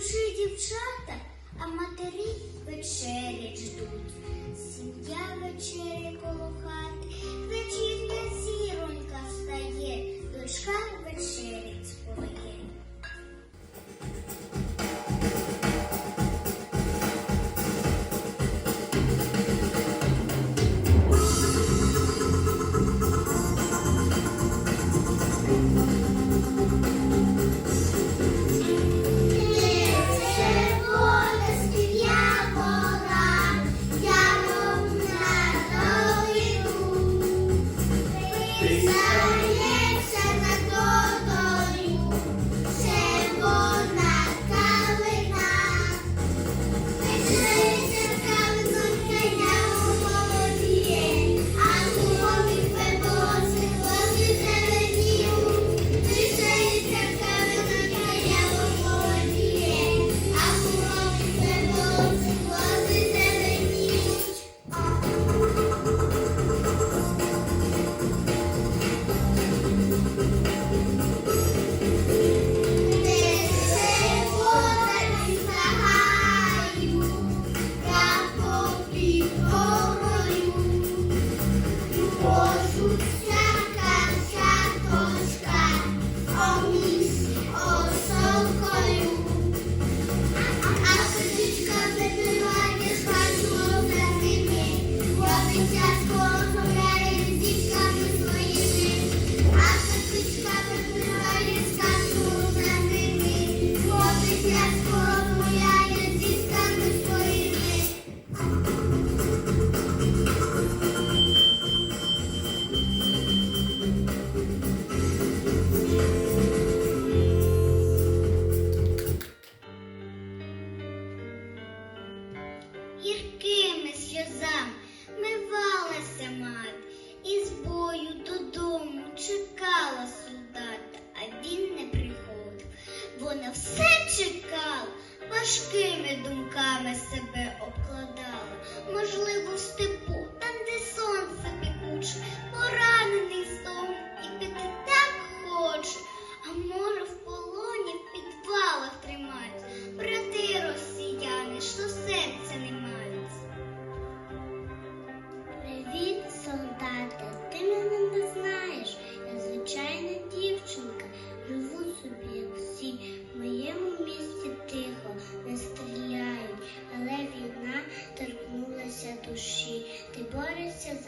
душі дівчата, а матері вечерять ждуть. Сім'я вечері коло хати, вечірня сіронька стає.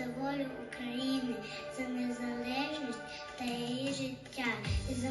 за волю України, за незалежність та її життя і за